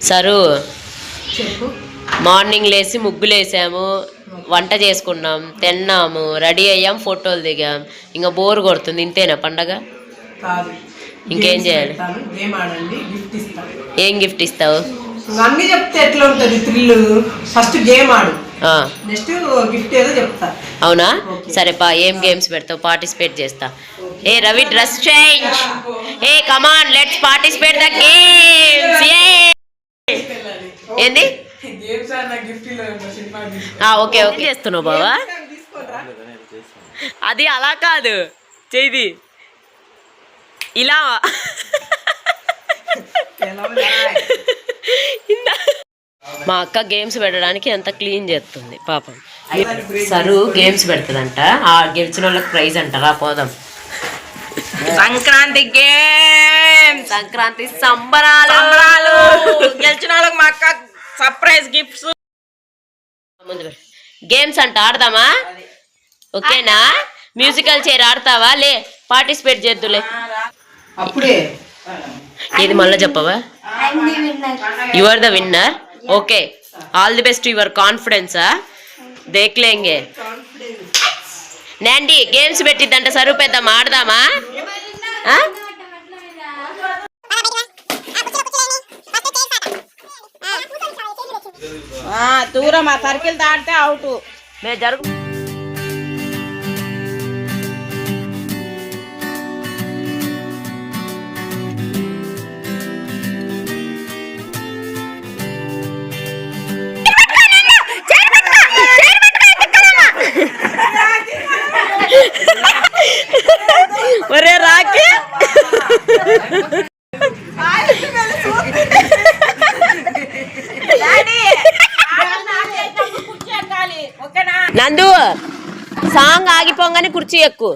Sir చెప్పు. Morning లేసి ముగ్గులు వేసాము వంట చేసుకున్నాం తిన్నాము రెడీ అయ్యాం ఫోటోలు దిగాం. ఇంకా బోర్ కొడుతుంది ఇంతేనా పండగ? కాదు. ఇంకేం చేయాలి? పెడతాను, గేమ్ ఆడండి గిఫ్ట్ ఇస్తాను. ఏం గిఫ్ట్ ఇస్తావు? అన్ని చెప్తే ఎట్లా ఉంటుంది థ్రిల్ ఫస్ట్ గేమ్ ఆడు. ఆ, నెక్స్ట్ గిఫ్ట్ ఏదో చెప్తా. అవునా. సరే పా ఏం గేమ్స్ పెడతావు? పార్టిసిపేట్ చేస్తా. ఏ Ravi dress change. A come on let's participate the games ఏంది? గేమ్స్ ఆడిన గిఫ్ట్ సినిమా ఆ, ఓకే ఓకే. చేస్తున్నావు బావా? అది అలా కాదు. చేది ఇలా. మా అక్క గేమ్స్ పెట్టడానికి ఎంత క్లీన్ చేస్తుంది పాపం. సరు గేమ్స్ పెడుతుందంట. ఆ గెలిచిన వాళ్ళకి ప్రైజ్ అంటారా పోదాం. సంక్రాంతి గేమ్ సంక్రాంతి సంబరాలు. సంబరాలు. గెలిచిన వాళ్ళకి మా అక్క సర్ప్రైజ్ గిఫ్ట్స్ గేమ్స్ అంట ఆడదామా? ఓకేనా? మ్యూజికల్ చైర్ ఆడతావా? లే పార్టిసిపేట్ చేద్దులే. అప్పుడే. ఇది మళ్ళీ చెప్పవా? You are the winner okay all the best your కాన్ఫిడెన్సా దేక్లేంగే నాండి గేమ్స్ పెట్టిద్దంట సరువు పెద్దాం ఆడదామా? దూరం ఆ సర్కిల్ దాటితే అవుట్. మే జరుగు పోగానే కుర్చీ ఎక్కు.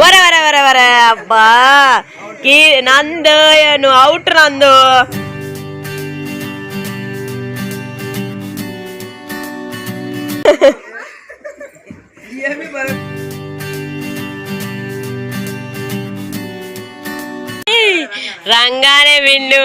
వర వర వర వర అబ్బా. కీ నందు నువ్వు అవుట్ నందు. రంగానే విన్ను.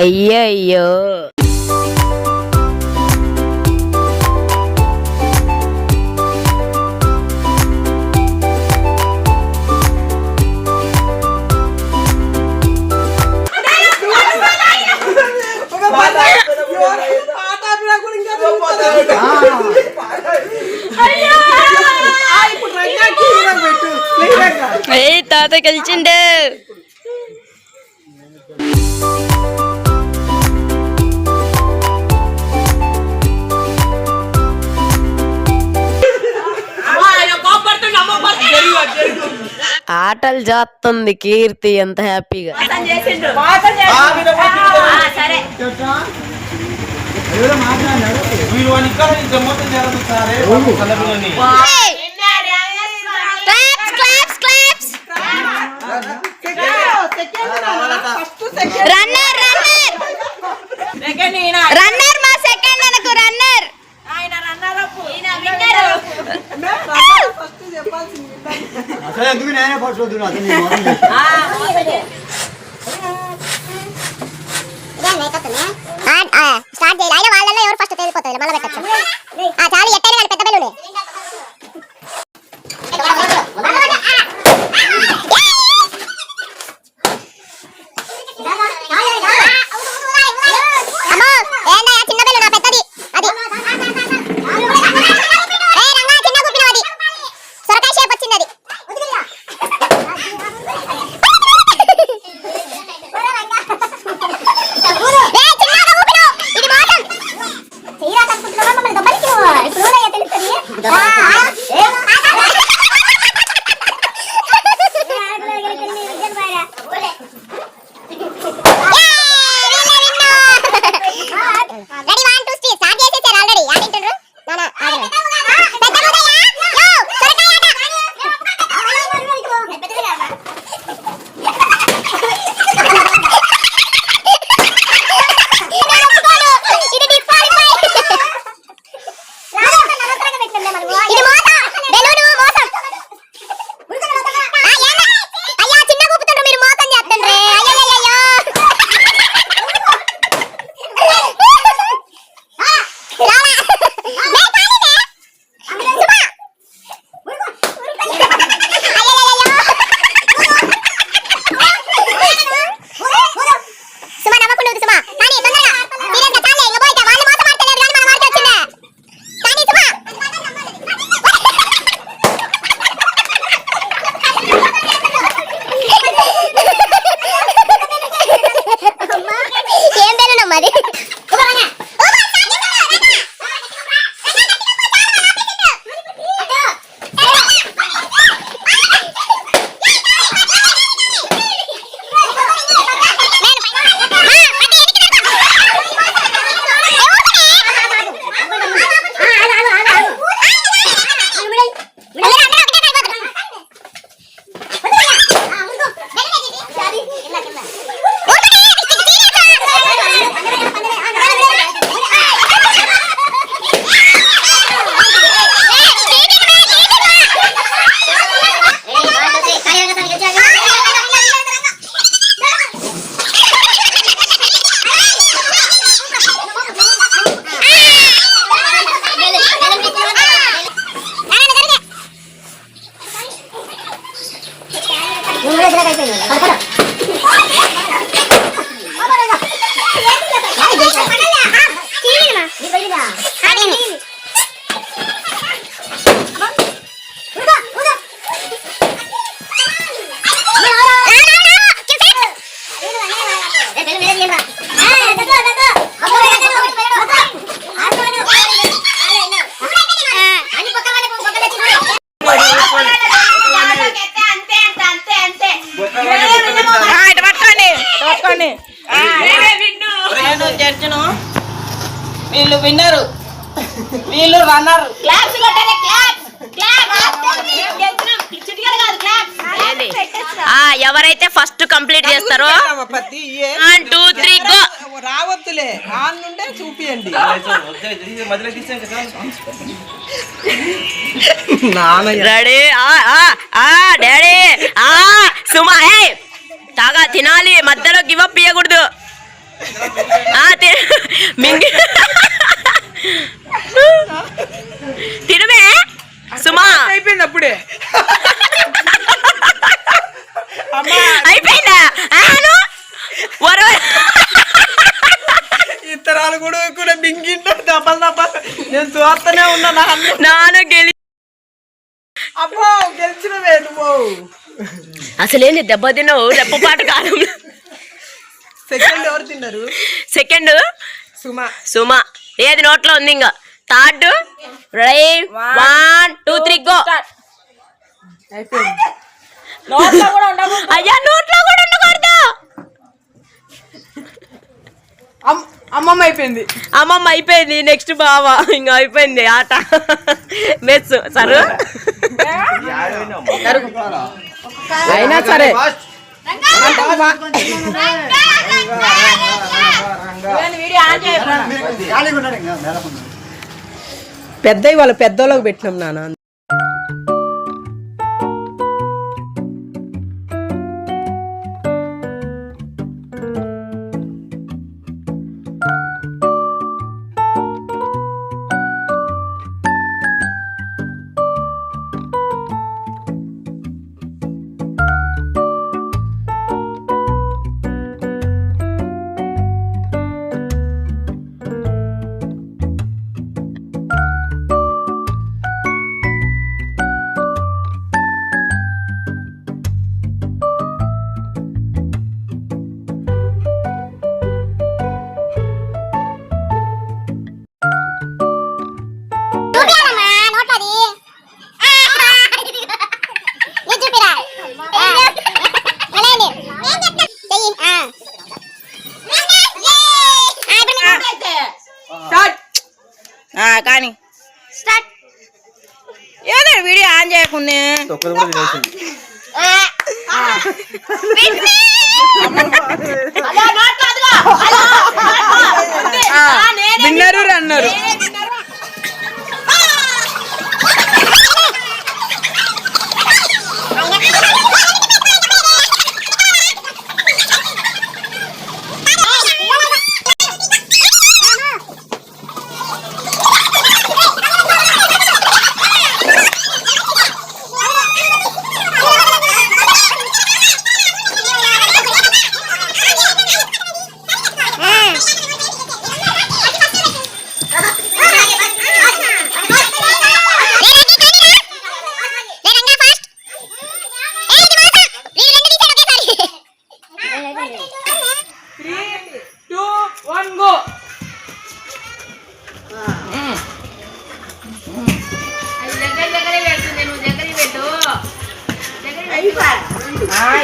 అయ్యయ్యో. ఏ తాత కలిసిండు ఆటలు చేస్తుంది కీర్తి ఎంత హ్యాపీగా. Runner runner. రన్నర్ మా సెకండ్ అనకు రన్నర్. ఆయన రన్నర్ అప్ ఫస్ట్ చెప్పాల్సింది అసలు ఎందుకు నేనే ఫస్ట్ వద్దు నేను చేస్తాను. స్టార్ట్ చేయాలి అయినా వాళ్ళలో ఎవరు ఫస్ట్ తెలిపోతుంది మళ్ళీ పెట్టచ్చు. ఆ ఆ డాడీ. ఆ సుమా ఏ తాగా తినాలి. మధ్యలో గివ్ అప్ ఇవ్వకూడదు మింగి. తినమే సుమా. అయిపోయింది అప్పుడే. అమ్మా అయిపోయిందా ఇతరాలు కూడా కూడా బింగింటే దప్పలు దప్పలు నేను చూస్తూనే ఉన్నా నాన్న గెలి అబ్బో గెలిచినవే నువ్వు. అసలేంది దెబ్బ తిన్నావు? రెప్పపాటు కాలం సెకండ్ ఎవరు తిన్నారు? సెకండ్? సుమా. సుమా. ఏది నోట్లో ఉంది ఇంకా third? Ready one two three go. అయ్యా నోట్లో కూడా ఉండకూడదు. అమ్మమ్మ అయిపోయింది. అమ్మమ్మ అయిపోయింది నెక్స్ట్ బావా ఇంకా అయిపోయింది ఆట. మెస్ సరు? అయినా సరే. వీడియో ఆన్ చేయ పెద్దవి వాళ్ళ పెద్దోళ్ళకి పెట్టినాం నాన్న. Winner runner two one go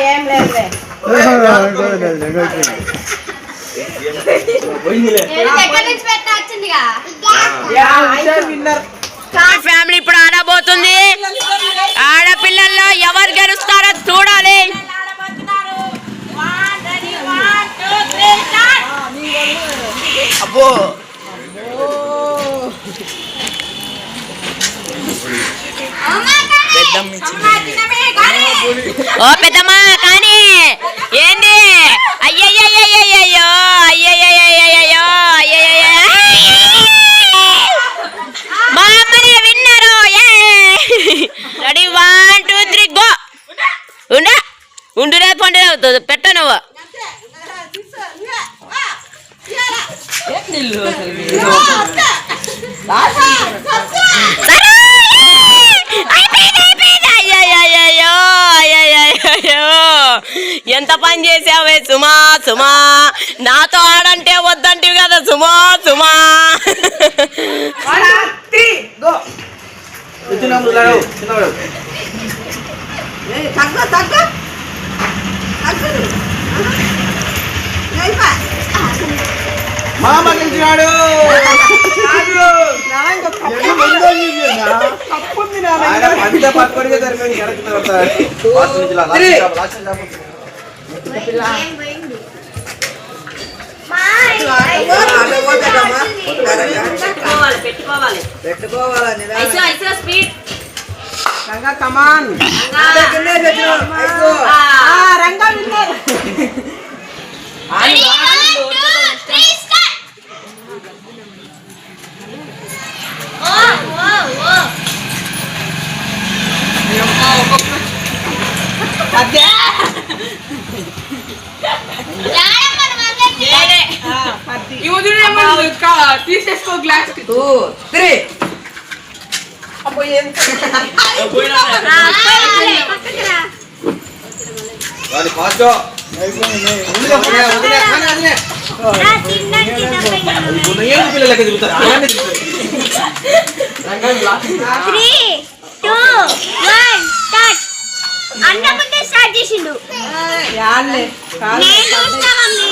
ఏం లేదులే విన్నర్ ఫ్యామిలీ ఇప్పుడు ఆడబోతుంది ఆడపిల్లల్లో ఎవరు గెలుస్తారో చూడాలి అబ్బో ఓ పెద్దమ్మా కానీ ఏంది అయ్యయ్యయ్యయ్యయ్యో అయ్యయ్యయ్యయ్యో అయ్యయ్యయ్య మా అమ్మనే విన్నారు ready one two three go ఉండా ఉండిరే పండి పెట్ట నువ్వు ఎంత పని చేసావే సుమా సుమా? నాతో ఆడంటే వద్దంటివి కదా సుమా సుమా. తగ్గ తగ్గ లాస్ట్ నుంచి లా, లాస్ట్ నుంచి లా. పెట్టుకోవాలి పెట్టుకోవాలి పెట్టుకోవాలని ఐసో ఐసో speed Ranga come on Ranga విన్నారు తీసేసుకో గ్లాస్ టూ త్రీ పిల్లలకి తిరుగుతారు. త్రీ టూ వన్ స్టార్ట్ అన్న ముందే స్టార్ట్ చేసిండు. నేను చూస్తా మమ్మీ.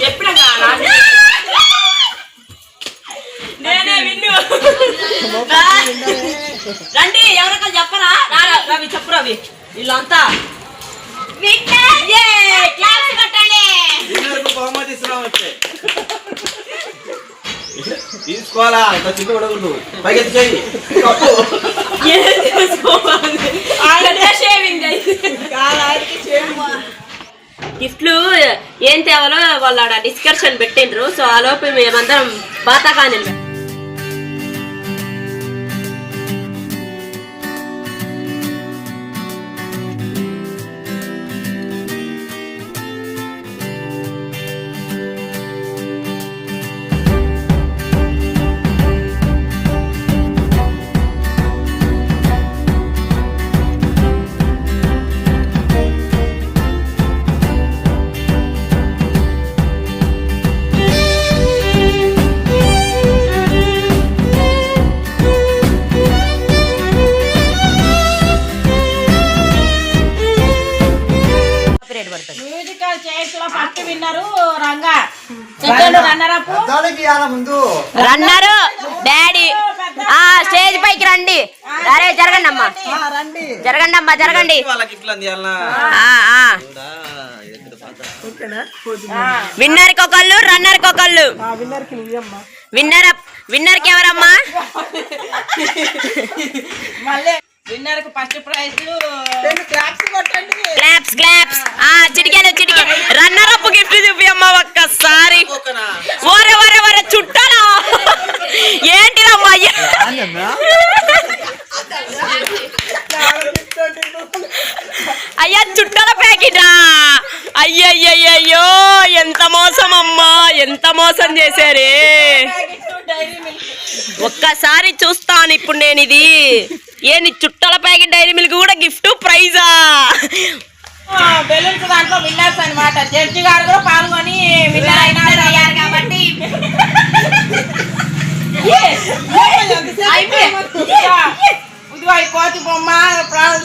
చెప్పిన నేనే విన్ను. రండి ఎవరికో చెప్పరా? రవి చెప్పు రవి. వీళ్ళంతా. ఏ క్లాస్ కట్టండి విన్నర్కు బహుమతి ఇస్తున్నాం వచ్చే తీసుకోవాలా? చిన్న పడకూడదు పైకి గిఫ్ట్లు ఏం తేవాలో వాళ్ళు ఆడ డిస్కషన్ పెట్టిండ్రు. సో ఆ లోపు మేమందరం బాతాకాని విన్నరు రంగా. రన్నర్ రన్నారు డాడీ. ఆ స్టేజ్ పైకి రండి. అరే జరగండి అమ్మా రండి. జరగండి అమ్మా జరగండి. వాళ్ళకి ఇట్లా అందియాలనా ఆ, ఆ. చూడా, ఎక్కడ పాత. విన్నర్కి ఒకళ్ళు రన్నర్కి ఒకళ్ళు. విన్నర్కి నువ్వమ్మా. విన్నర్ విన్నర్కి ఎవరమ్మా? విన్నర్కు ఫస్ట్ ప్రైజ్. క్లాప్స్ కొట్టండి. క్లాప్స్ క్లాప్స్ ఆ చిటికెలు చిటికె. రన్నర్ అప్ గిఫ్ట్ చూపి అమ్మా ఒక్కసారి. ఓకేనా? ఓరే ఓరే ఓరే చుట్టాలా ఏంటిదమ్మా? అయ్య? అయ్యా చుట్టాల ప్యాకెటా? అయ్యయ్యయ్యో ఎంత మోసం అమ్మా ఎంత మోసం చేశారే? ఒక్కసారి చూస్తాను ఇప్పుడు నేను ఇది. ఏంది చుట్టల ప్యాకెట్ డైరీ మిల్క్ కూడా గిఫ్ట్ ప్రైజా? బెలూన్స్ దాంట్లో విన్నర్స్ అన్నమాట. జడ్జి గారు కూడా పాల్గొని విన్నర్ అయినారు అయ్యారు కాబట్టి. కోతి బొమ్మ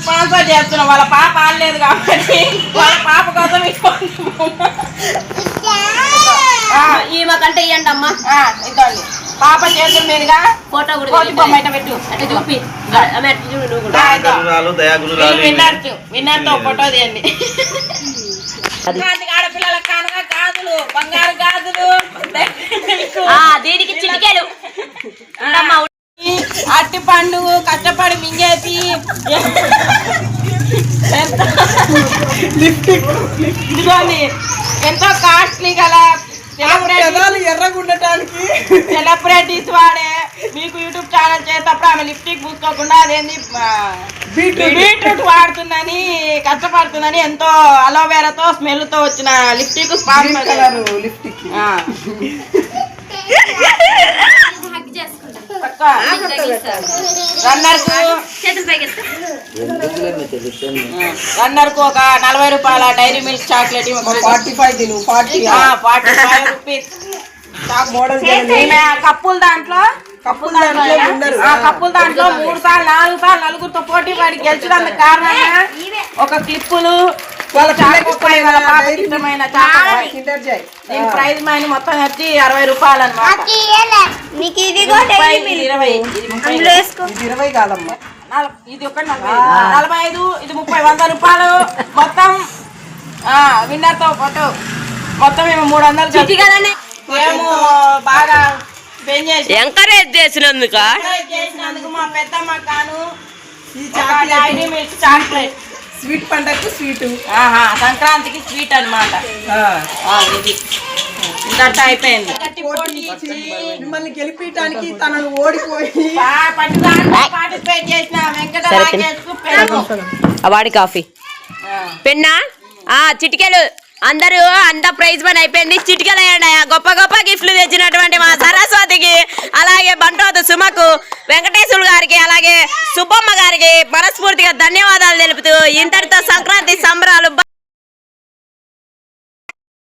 స్పాన్సర్ చేస్తున్నాం. వాళ్ళ పాప ఆడలేదు కాబట్టి. వాళ్ళ పాప కోసం ఈ కోతి బొమ్మ. ఈమె కంటే ఇవ్వండి అమ్మా. ఆ, ఇదిగోండి. పాప చేతుల మీదుగా ఫోటో కూడా బొమ్మ అయితే పెట్టు. అంటే చూపి. ఆమె అటు చూడు నువ్వు కూడా. ఆ, ఇదిగో. గురురాలు దయాగురురాలు విన్నర్ విన్నర్తో ఫోటో తీయండి. సంక్రాంతికి ఆడపిల్లలకు కానుక గాజులు బంగారు గాజులు. ఆ, దీనికి చిటికెలు. అట్టి పండు కష్టపడి మింగేసి ఎంతో కాస్ట్లీ గల సెలబ్రిటీస్ ఎర్రగుండటానికి. సెలబ్రిటీస్ వాడే మీకు యూట్యూబ్ ఛానల్ చేసేటప్పుడు ఆమె లిప్స్టిక్ పూసుకోకుండా అదేంది బీట్రూట్. వాడుతుందని కష్టపడుతుందని ఎంతో అలోవెరాతో స్మెల్తో వచ్చిన లిప్స్టిక్ స్పాన్ లిఫ్ట్కి రన్నర్కు ఒక నలభై రూపాయల Dairy Milk chocolate forty five తిను forty forty five rupees. Model కప్పుల దాంట్లో కప్పుల దాంట్లో కప్పుల దాంట్లో మూడు సార్లు నాలుగు సార్లు నలుగురితో పోటీ పడి గెలిచడానికి కారణంగా ఒక క్లిప్పులు దీని ప్రైజ్ మనీ మొత్తం వచ్చి అరవై రూపాయలు అనమాట నాకు. ఇరవై ఇది ఇరవై కాదమ్మా. ఒకటి నలభై ఐదు. నలభై ఐదు ఇది ముప్పై వంద రూపాయలు. మొత్తం విన్నర్తో పాటు మొత్తం మేము మూడు వందలు మేము బాగా ఎంకరేజ్ చేసినందుక? చేసినందుకు మా పెద్దమ్మ కాను చాక్లెట్ స్వీట్ పండగకు స్వీట్. ఆహా సంక్రాంతికి స్వీట్ అన్నమాట. ఇది. ఇంతట అయిపోయింది. మిమ్మల్ని గెలిపించడానికి తనను ఓడిపోయి. పార్టిసిపేట్ చేసిన వెంకట కాఫీ. ఆ. పెన్నా? ఆ చిటికెలు. అందరూ అంత ప్రైజ్ పని అయిపోయింది. చిటికలయ్యండి గొప్ప గొప్ప గిఫ్ట్లు తెచ్చినటువంటి మా సరస్వతికి అలాగే బంటోత సుమకు వెంకటేశ్వరు గారికి అలాగే సుబ్బమ్మ గారికి మనస్ఫూర్తిగా ధన్యవాదాలు తెలుపుతూ ఇంతటితో సంక్రాంతి సంబరాలు